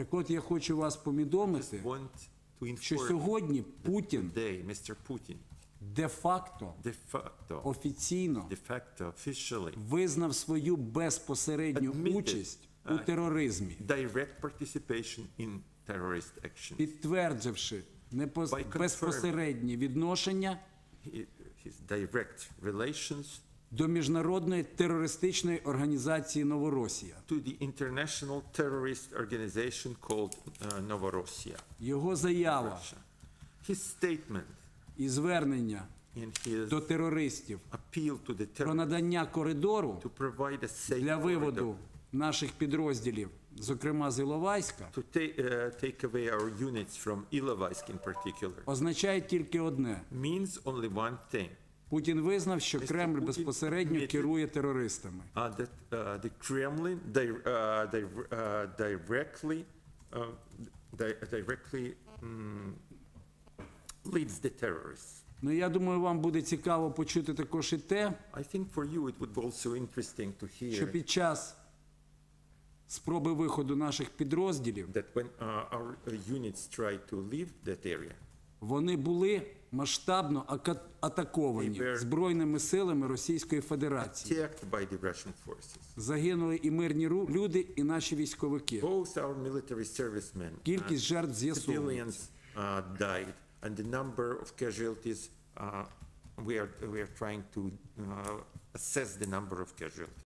Так от я хочу вас повідомити, що сьогодні Путін де-факто офіційно визнав свою безпосередню участь у тероризмі, terrorist actions. підтвердивши безпосереднє відношення His direct relations до міжнародної терористичної організації Новоросія. to the international terrorist organization called uh, Novorossiya, Його заява Russia. His statement і звернення in his до терористів appeal to the про terrorists надання коридору to provide a safe для corridor виводу наших підрозділів, зокрема з Іловайська, to ta- uh, take away our units from Ilovaisk in particular означає тільки одне: means only one thing. Путін визнав, що. Кремль безпосередньо керує терористами. uh, that uh, the Kremlin di- uh, di- uh, directly uh, di- directly mm, leads the terrorists. Ну я думаю, вам буде цікаво почути також і те, I think for you it would be also interesting to що hear під час спроби виходу наших підрозділів that when uh, our uh, units try to leave that area, вони були масштабно атаковані збройними силами Російської Федерації. Загинули і мирні люди, і наші військовики. Кількість жертв uh, died, and the number of casualties, uh, we are we are trying to uh, assess the number of casualties.